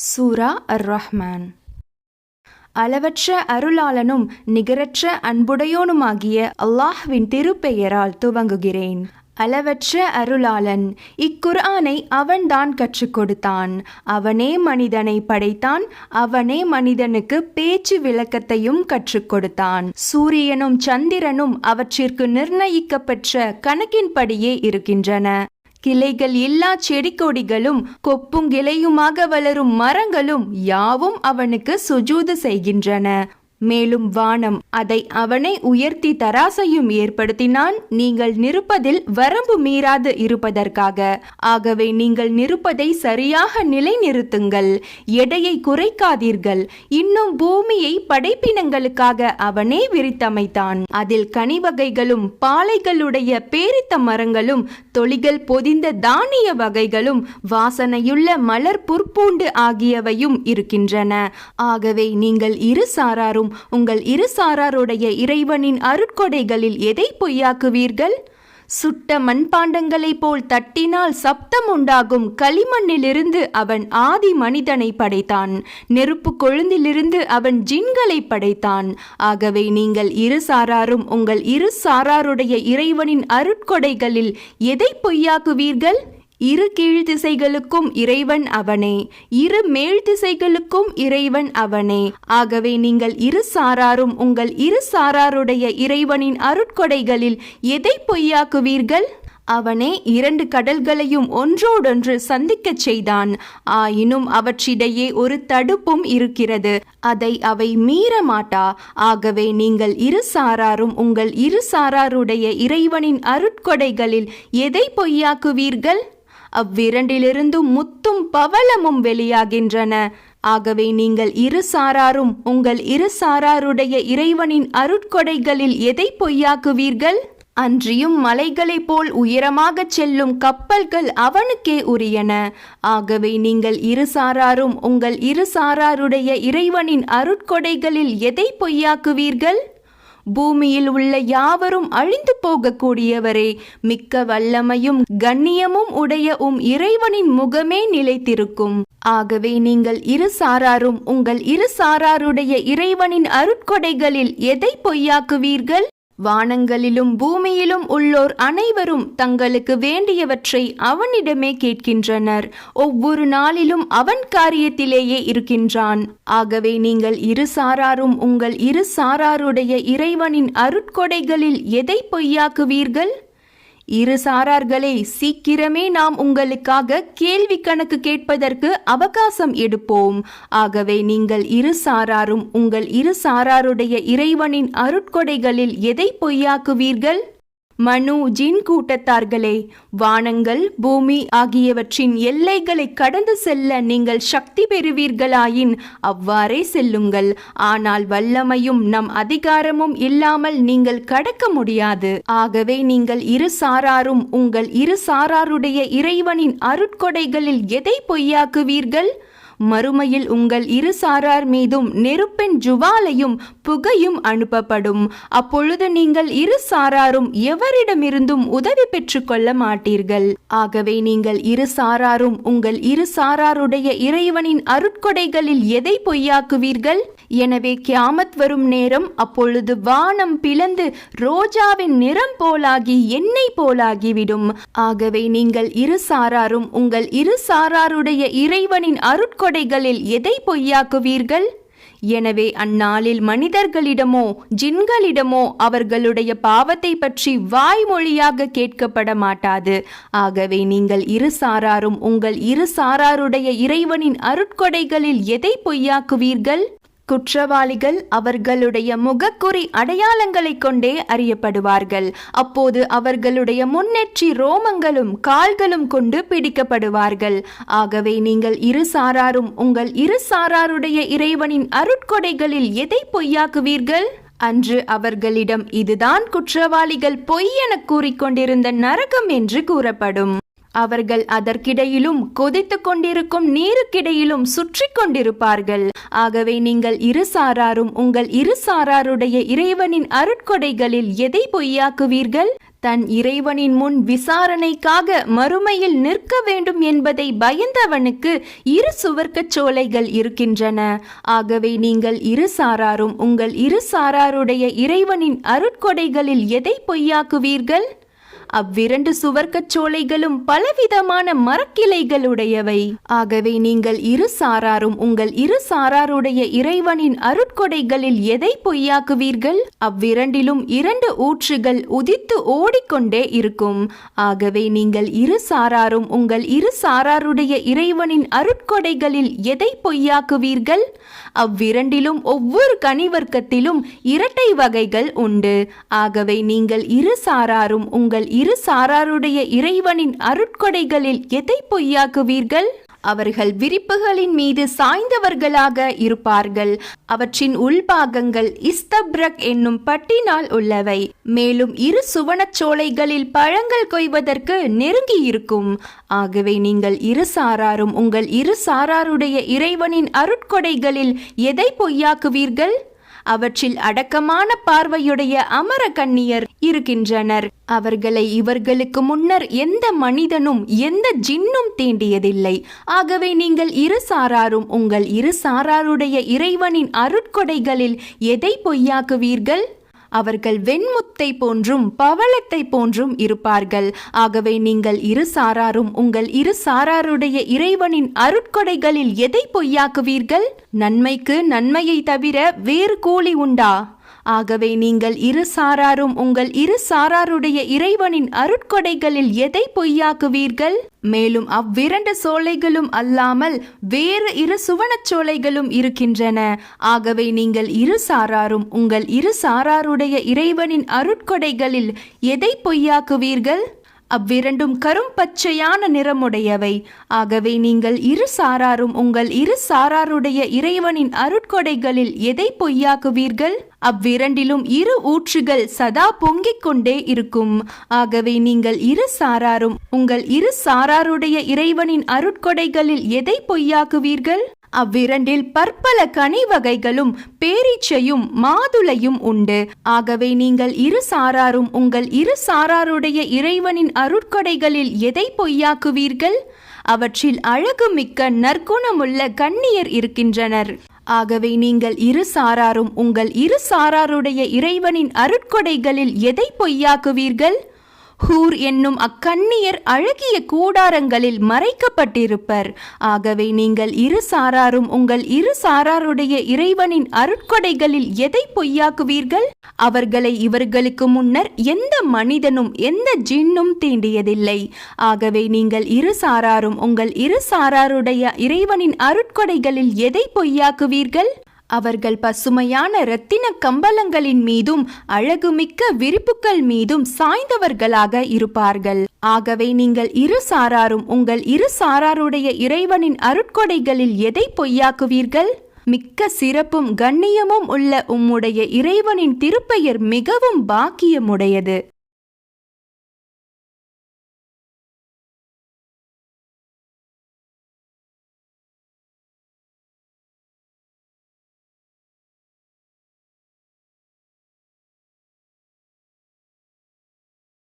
சூரா அர் ரஹ்மான் அளவற்ற அருளாளனும் நிகரற்ற அன்புடையோனுமாகிய அல்லாஹ்வின் திருப்பெயரால் துவங்குகிறேன். அளவற்ற அருளாளன் இக்குர்ஆனை அவன்தான் கற்றுக் கொடுத்தான். அவனே மனிதனை படைத்தான் அவனே மனிதனுக்கு பேச்சு விளக்கத்தையும் கற்றுக் கொடுத்தான். சூரியனும் சந்திரனும் அவற்றிற்கு நிர்ணயிக்கப்பெற்ற கணக்கின்படியே இருக்கின்றன. கிளைகள் இல்லா செடி கொடிகளும் கொப்பும் கிளையுமாக வளரும் மரங்களும் யாவும் அவனுக்கு சுஜூது செய்கின்றன. மேலும் வானம் அதை அவனை உயர்த்தி தராசையும் ஏற்படுத்தினான். நீங்கள் நிற்பதில் வரம்பு மீறாது இருப்பதற்காக. ஆகவே நீங்கள் நிற்பதை சரியாக நிலைநிறுத்துங்கள். எடையை குறைக்காதீர்கள். இன்னும் பூமியை படைப்பினங்களுக்காக அவனே விரித்தமைத்தான். அதில் கனிவகைகளும் பாலைகளுடைய பேரித்த மரங்களும் தொளிகள் பொதிந்த தானிய வகைகளும் வாசனையுள்ள மலர் புற்பூண்டு ஆகியவையும் இருக்கின்றன. ஆகவே நீங்கள் இரு சாராரும் உங்கள் இரு சாராருடைய இறைவனின் அருட்கொடைகளில் எதை பொய்யாக்குவீர்கள்? சுட்ட மண்பாண்டங்களைப் போல் தட்டினால் சப்தம் உண்டாகும் களிமண்ணிலிருந்து அவன் ஆதி மனிதனை படைத்தான். நெருப்பு கொழுந்திலிருந்து அவன் ஜின்களை படைத்தான். ஆகவே நீங்கள் இரு சாராரும் உங்கள் இரு சாராருடைய இறைவனின் அருட்கொடைகளில் எதை பொய்யாக்குவீர்கள்? இரு கீழ் திசைகளுக்கும் இறைவன் அவனே இரு மேல் திசைகளுக்கும் இறைவன் அவனே. ஆகவே நீங்கள் இரு சாராரும் உங்கள் இரு சாராருடைய இறைவனின் அருட்கொடைகளில் எதை பொய்யாக்குவீர்கள்? அவனே இரண்டு கடல்களையும் ஒன்றோடொன்று சந்திக்கச் செய்தான். ஆயினும் அவற்றிடையே ஒரு தடுப்பும் இருக்கிறது. அதை அவை மீறமாட்டா? ஆகவே நீங்கள் இரு சாராரும் உங்கள் இரு சாராருடைய இறைவனின் அருட்கொடைகளில் எதை பொய்யாக்குவீர்கள்? அவ்விரண்டிலிருந்து முத்தும் பவளமும் வெளியாகின்றன. ஆகவே நீங்கள் இரு சாராரும் உங்கள் இரு சாராருடைய இறைவனின் அருட்கொடைகளில் எதை பொய்யாக்குவீர்கள்? அன்றியும் மலைகளைப் போல் உயரமாகச் செல்லும் கப்பல்கள் அவனுக்கே உரியன. ஆகவே நீங்கள் இரு சாராரும் உங்கள் இரு சாராருடைய இறைவனின் அருட்கொடைகளில் எதை பொய்யாக்குவீர்கள்? பூமியில் உள்ள யாவரும் அழிந்து போகக்கூடியவரே மிக்க வல்லமையும் கண்ணியமும் உடைய உம் இறைவனின் முகமே நிலைத்திருக்கும். ஆகவே நீங்கள் இரு சாராரும் உங்கள் இரு சாராருடைய இறைவனின் அருட்கொடைகளில் எதை பொய்யாக்குவீர்கள்? வானங்களிலும் பூமியிலும் உள்ளோர் அனைவரும் தங்களுக்கு வேண்டியவற்றை அவனிடமே கேட்கின்றனர். ஒவ்வொரு நாளிலும் அவன் காரியத்திலேயே இருக்கின்றான். ஆகவே நீங்கள் இரு சாராரும் உங்கள் இரு சாராருடைய இறைவனின் அருட்கொடைகளில் எதை பொய்யாக்குவீர்கள்? இரு சாரார்களே சீக்கிரமே நாம் உங்களுக்காக கேள்வி கணக்கு கேட்பதற்கு அவகாசம் எடுப்போம். ஆகவே நீங்கள் இரு சாராரும் உங்கள் இரு சாராருடைய இறைவனின் அருட்கொடைகளில் எதை பொய்யாக்குவீர்கள்? மனு ஜின் கூட்டத்தார்களே வானங்கள் பூமி ஆகியவற்றின் எல்லைகளை கடந்து செல்ல நீங்கள் சக்தி பெறுவீர்களாயின் அவ்வாறே செல்லுங்கள். ஆனால் வல்லமையும் நம் அதிகாரமும் இல்லாமல் நீங்கள் கடக்க முடியாது. ஆகவே நீங்கள் இரு சாராரும் உங்கள் இரு சாராருடைய இறைவனின் அருட்கொடைகளில் எதை பொய்யாக்குவீர்கள்? மறுமையில் உங்கள் இரு சாரார் மீதும் நெருப்பின் ஜுவாலையும் புகையும் அனுப்பப்படும். அப்பொழுது நீங்கள் இரு சாராரும் எவரிடமிருந்தும் உதவி பெற்றுக்கொள்ள மாட்டீர்கள். ஆகவே நீங்கள் இரு சாராரும் உங்கள் இரு சாராருடைய இறைவனின் அருட்கொடைகளில் எதை பொய்யாக்குவீர்கள்? எனவே கியாமத் வரும் நேரம் அப்பொழுது வானம் பிளந்து ரோஜாவின் நிறம் போலாகி எண்ணெய் போலாகிவிடும். ஆகவே நீங்கள் இரு சாராரும் உங்கள் இரு சாராருடைய இறைவனின் அருட்கொடை அருட்கொடைகளில் எதை பொய்யாக்குவீர்கள்? எனவே அந்நாளில் மனிதர்களிடமோ ஜின்களிடமோ அவர்களுடைய பாவத்தை பற்றி வாய்மொழியாக கேட்கப்பட மாட்டாது. ஆகவே நீங்கள் இரு சாராரும் உங்கள் இரு சாராருடைய இறைவனின் அருட்கொடைகளில் எதை பொய்யாக்குவீர்கள்? குற்றவாளிகள் அவர்களுடைய முகக்குறி அடையாளங்களை கொண்டே அறியப்படுவார்கள். அப்போது அவர்களுடைய முன்னெற்றி ரோமங்களும் கால்களும் கொண்டு பிடிக்கப்படுவார்கள். ஆகவே நீங்கள் இரு சாராரும் உங்கள் இரு சாராருடைய இறைவனின் அருட்கொடைகளில் எதை பொய்யாக்குவீர்கள்? அன்று அவர்களிடம் இதுதான் குற்றவாளிகள் பொய் என கூறிக்கொண்டிருந்த நரகம் என்று கூறப்படும். அவர்கள் அதற்கிடையிலும் கொதித்து கொண்டிருக்கும் நீருக்கிடையிலும் சுற்றி கொண்டிருப்பார்கள். ஆகவே நீங்கள் இரு சாராரும் உங்கள் இரு சாராருடைய இறைவனின் அருட்கொடைகளில் எதை பொய்யாக்குவீர்கள்? தன் இறைவனின் முன் விசாரணைக்காக மறுமையில் நிற்க வேண்டும் என்பதை பயந்தவனுக்கு இரு சுவர்க்கச் சோலைகள் இருக்கின்றன. ஆகவே நீங்கள் இரு சாராரும் உங்கள் இரு சாராருடைய இறைவனின் அருட்கொடைகளில் எதை பொய்யாக்குவீர்கள்? அவ்விரண்டு சுவர்க்கச் சோலைகளும் பலவிதமான மரக்கிளைகளுடையவை. ஆகவே நீங்கள் இரு சாராரும் உங்கள் இரு சாராருடைய இறைவனின் அருட்கொடைகளில் எதை பொய்யாக்குவீர்கள்? அவ்விரண்டிலும் இரண்டு ஊற்றுகள் உதித்து ஓடிக்கொண்டே இருக்கும். ஆகவே நீங்கள் இரு சாராரும் உங்கள் இரு சாராருடைய இறைவனின் அருட்கொடைகளில் எதை பொய்யாக்குவீர்கள்? அவ்விரண்டிலும் ஒவ்வொரு கனிவர்க்கத்திலும் இரட்டை வகைகள் உண்டு. ஆகவே நீங்கள் இரு சாராரும் உங்கள் இரு சாராருடைய இறைவனின் அருட்கொடைகளில் எதை பொய்யாக்குவீர்கள்? அவர்கள் விரிப்புகளின் மீது சாய்ந்தவர்களாக இருப்பார்கள். அவற்றின் உள்பாகங்கள் இஸ்தப்ரக் என்னும் பட்டினால் உள்ளவை. மேலும் இரு சுவனச் சோலைகளில் பழங்கள் கொய்வதற்கு நெருங்கி இருக்கும். ஆகவே நீங்கள் இரு சாராரும் உங்கள் இரு சாராருடைய இறைவனின் அருட்கொடைகளில் எதை பொய்யாக்குவீர்கள்? அவற்றில் அடக்கமான பார்வையுடைய அமர கண்ணியர் இருக்கின்றனர். அவர்களை இவர்களுக்கு முன்னர் எந்த மனிதனும் எந்த ஜின்னும் தீண்டியதில்லை. ஆகவே நீங்கள் இரு சாராரும் உங்கள் இரு சாராருடைய இறைவனின் அருட்கொடைகளில் எதை பொய்யாக்குவீர்கள்? அவர்கள் வெண்முத்தை போன்றும் பவளத்தை போன்றும் இருப்பார்கள். ஆகவே நீங்கள் இரு சாராரும் உங்கள் இரு சாராருடைய இறைவனின் அருட்கொடைகளில் எதை பொய்யாக்குவீர்கள்? நன்மைக்கு நன்மையை தவிர வேறு கூலி உண்டா? ஆகவே நீங்கள் இரு சாராரும் உங்கள் இரு சாராருடைய இறைவனின் அருட்கொடைகளில் எதை பொய்யாக்குவீர்கள்? மேலும் அவ்விரண்டு சோலைகளும் அல்லாமல் வேறு இரு சுவனச் சோலைகளும் இருக்கின்றன. ஆகவே நீங்கள் இரு சாராரும் உங்கள் இரு சாராருடைய இறைவனின் அருட்கொடைகளில் எதை பொய்யாக்குவீர்கள்? அவ்விரண்டும் கரும் பச்சையான நிறமுடையவை. ஆகவே நீங்கள் இரு சாராரும் உங்கள் இரு சாராருடைய இறைவனின் அருட்கொடைகளில் எதை பொய்யாக்குவீர்கள்? அவ்விரண்டிலும் இரு ஊற்றுகள் சதா பொங்கிக் கொண்டே இருக்கும். ஆகவே நீங்கள் இரு சாராரும் உங்கள் இரு சாராருடைய இறைவனின் அருட்கொடைகளில் எதை பொய்யாக்குவீர்கள்? அவ்விரண்டில் பற்பல கனி வகைகளும் பேரீச்சையும் மாதுளையும் உண்டு. ஆகவே நீங்கள் இரு சாராரும் உங்கள் இரு சாராருடைய இறைவனின் அருட்கொடைகளில் எதை பொய்யாக்குவீர்கள்? அவற்றில் அழகு மிக்க நற்குணமுள்ள கண்ணியர் இருக்கின்றனர். ஆகவே நீங்கள் இரு சாராரும் உங்கள் இரு சாராருடைய இறைவனின் அருட்கொடைகளில் எதை பொய்யாக்குவீர்கள்? ஹூர் என்னும் அக்கண்ணியர் அழகிய கூடாரங்களில் மறைக்கப்பட்டிருப்பர். ஆகவே நீங்கள் இரு சாராரும் உங்கள் இரு சாராருடைய இறைவனின் அருட்கொடைகளில் எதை பொய்யாக்குவீர்கள்? அவர்களை இவர்களுக்கு முன்னர் எந்த மனிதனும் எந்த ஜின்னும் தீண்டியதில்லை. ஆகவே நீங்கள் இரு சாராரும் உங்கள் இரு சாராருடைய இறைவனின் அருட்கொடைகளில் எதை பொய்யாக்குவீர்கள்? அவர்கள் பசுமையான இரத்தின கம்பளங்களின் மீதும் அழகுமிக்க விரிப்புகள் மீதும் சாய்ந்தவர்களாக இருப்பார்கள். ஆகவே நீங்கள் இரு சாராரும் உங்கள் இரு சாராருடைய இறைவனின் அருட்கொடைகளில் எதை பொய்யாக்குவீர்கள்? மிக்க சிறப்பும் கண்ணியமும் உள்ள உம்முடைய இறைவனின் திருப்பெயர் மிகவும் பாக்கியமுடையது.